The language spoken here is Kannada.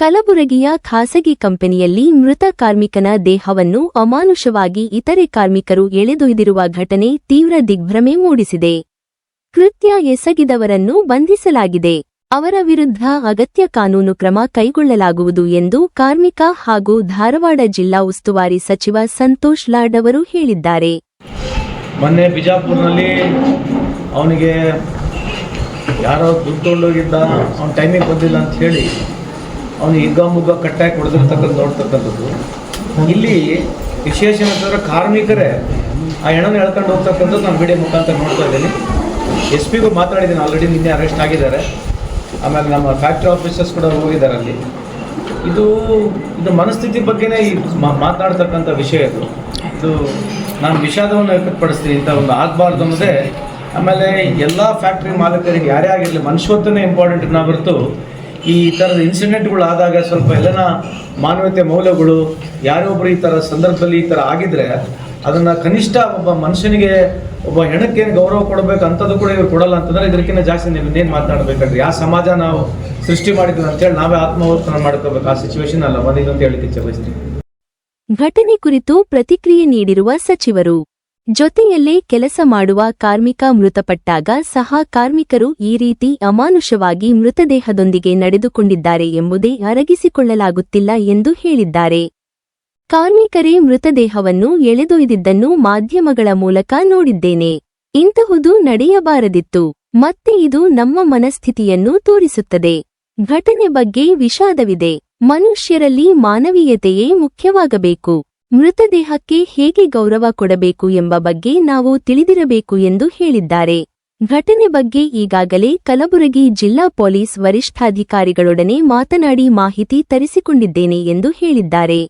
ಕಲಬುರಗಿಯ ಖಾಸಗಿ ಕಂಪನಿಯಲ್ಲಿ ಮೃತ ಕಾರ್ಮಿಕನ ದೇಹವನ್ನು ಅಮಾನುಷವಾಗಿ ಇತರೆ ಕಾರ್ಮಿಕರು ಎಳೆದೊಯ್ದಿರುವ ಘಟನೆ ತೀವ್ರ ದಿಗ್ಭ್ರಮೆ ಮೂಡಿಸಿದೆ. ಕೃತ್ಯ ಎಸಗಿದವರನ್ನು ಬಂಧಿಸಲಾಗಿದೆ. ಅವರ ವಿರುದ್ಧ ಅಗತ್ಯ ಕಾನೂನು ಕ್ರಮ ಕೈಗೊಳ್ಳಲಾಗುವುದು ಎಂದು ಕಾರ್ಮಿಕ ಹಾಗೂ ಧಾರವಾಡ ಜಿಲ್ಲಾ ಉಸ್ತುವಾರಿ ಸಚಿವ ಸಂತೋಷ್ ಲಾಡ್ ಅವರು ಹೇಳಿದ್ದಾರೆ. ಮೊನ್ನೆ ಬಿಜಾಪುರ್ನಲ್ಲಿ ಅವನಿಗೆ ಯಾರೋ ದುಡ್ಡು ಟೈಮಿಗೆ ಬಂದಿಲ್ಲ ಅಂತ ಹೇಳಿ ಅವನು ಹಿಗ್ಗ ಮುಗ್ಗ ಕಟ್ಟಾಗಿ ಹೊಡೆದಿರ್ತಕ್ಕಂಥ ನೋಡ್ತಕ್ಕಂಥದ್ದು. ಇಲ್ಲಿ ವಿಶೇಷ ಏನಂತಂದ್ರೆ ಕಾರ್ಮಿಕರೇ, ಆ ಹೆಣನ ಎಳ್ಕೊಂಡು ಹೋಗ್ತಕ್ಕಂಥದ್ದು ನಾನು ವಿಡಿಯೋ ಮುಖಾಂತರ ನೋಡ್ತಾ ಇದ್ದೀನಿ. ಎಸ್ ಪಿಗೂ ಮಾತಾಡಿದ್ದೀನಿ ಆಲ್ರೆಡಿ ನಿನ್ನೆ ಅರೆಸ್ಟ್ ಆಗಿದ್ದಾರೆ. ಆಮೇಲೆ ನಮ್ಮ ಫ್ಯಾಕ್ಟ್ರಿ ಆಫೀಸರ್ಸ್ ಕೂಡ ಹೋಗಿದ್ದಾರೆ ಅಲ್ಲಿ. ಇದು ಇದು ಮನಸ್ಥಿತಿ ಬಗ್ಗೆನೇ ಈ ಮಾತಾಡ್ತಕ್ಕಂಥ ವಿಷಯ ಇದು. ಇದು ನಾನು ವಿಷಾದವನ್ನು ವ್ಯಕ್ತಪಡಿಸ್ತೀನಿ, ಇಂಥ ಒಂದು ಆಗಬಾರ್ದು ಅನ್ನೋದೇ. ಆಮೇಲೆ ಎಲ್ಲ ಫ್ಯಾಕ್ಟ್ರಿ ಮಾಲೀಕರಿಗೆ ಯಾರೇ ಆಗಿರಲಿ ಮನುಷ್ಯತ್ವನೇ ಇಂಪಾರ್ಟೆಂಟ್ ನಾವು ಹೊರತು ಈ ಥರದ ಇನ್ಸಿಡೆಂಟ್ಗಳು ಆದಾಗ ಸ್ವಲ್ಪ ಎಲ್ಲನ ಮಾನವೀಯತೆ ಮೌಲ್ಯಗಳು, ಯಾರೋ ಒಬ್ಬರು ಈ ಥರ ಸಂದರ್ಭದಲ್ಲಿ ಈ ಥರ ಆಗಿದ್ರೆ ಅದನ್ನು ಕನಿಷ್ಠ ಒಬ್ಬ ಮನುಷ್ಯನಿಗೆ ಒಬ್ಬ ಹೆಣಕ್ಕೇನು ಗೌರವ ಕೊಡಬೇಕು ಅಂಥದ್ದು ಕೂಡ ಇವ್ರು ಕೊಡಲ್ಲ ಅಂತಂದ್ರೆ ಇದಕ್ಕಿಂತ ಜಾಸ್ತಿ ನೀವು ಇನ್ನೇನು ಮಾತನಾಡಬೇಕಂದ್ರೆ. ಯಾವ ಸಮಾಜ ನಾವು ಸೃಷ್ಟಿ ಮಾಡಿದ್ವಿ ಅಂತೇಳಿ ನಾವೇ ಆತ್ಮವರ್ತನ ಮಾಡ್ಕೋಬೇಕು. ಆ ಸಿಚುವೇಶನ್ ಅಲ್ಲ. ಒಂದಿದು ಅಂತ ಹೇಳಿಕ್ಕೆ ಇಚ್ಛೆ ಘಟನೆ ಕುರಿತು ಪ್ರತಿಕ್ರಿಯೆ ನೀಡಿರುವ ಸಚಿವರು. ಜೊತೆಯಲ್ಲೇ ಕೆಲಸ ಮಾಡುವ ಕಾರ್ಮಿಕ ಮೃತಪಟ್ಟಾಗ ಸಹ ಕಾರ್ಮಿಕರು ಈ ರೀತಿ ಅಮಾನುಷವಾಗಿ ಮೃತದೇಹದೊಂದಿಗೆ ನಡೆದುಕೊಂಡಿದ್ದಾರೆ ಎಂಬುದೇ ಅರಗಿಸಿಕೊಳ್ಳಲಾಗುತ್ತಿಲ್ಲ ಎಂದು ಹೇಳಿದ್ದಾರೆ. ಕಾರ್ಮಿಕರೇ ಮೃತದೇಹವನ್ನು ಎಳೆದೊಯ್ದಿದ್ದನ್ನು ಮಾಧ್ಯಮಗಳ ಮೂಲಕ ನೋಡಿದ್ದೇನೆ. ಇಂತಹುದು ನಡೆಯಬಾರದಿತ್ತು. ಮತ್ತೆ ಇದು ನಮ್ಮ ಮನಸ್ಥಿತಿಯನ್ನು ತೋರಿಸುತ್ತದೆ. ಘಟನೆ ಬಗ್ಗೆ ವಿಷಾದವಿದೆ. ಮನುಷ್ಯರಲ್ಲಿ ಮಾನವೀಯತೆಯೇ ಮುಖ್ಯವಾಗಬೇಕು. ಮೃತದೇಹಕ್ಕೆ ಹೇಗೆ ಗೌರವ ಕೊಡಬೇಕು ಎಂಬ ಬಗ್ಗೆ ನಾವು ತಿಳಿದಿರಬೇಕು ಎಂದು ಹೇಳಿದ್ದಾರೆ. ಘಟನೆ ಬಗ್ಗೆ ಈಗಾಗಲೇ ಕಲಬುರಗಿ ಜಿಲ್ಲಾ ಪೊಲೀಸ್ ವರಿಷ್ಠಾಧಿಕಾರಿಗಳೊಡನೆ ಮಾತನಾಡಿ ಮಾಹಿತಿ ತರಿಸಿಕೊಂಡಿದ್ದೇನೆ ಎಂದು ಹೇಳಿದ್ದಾರೆ.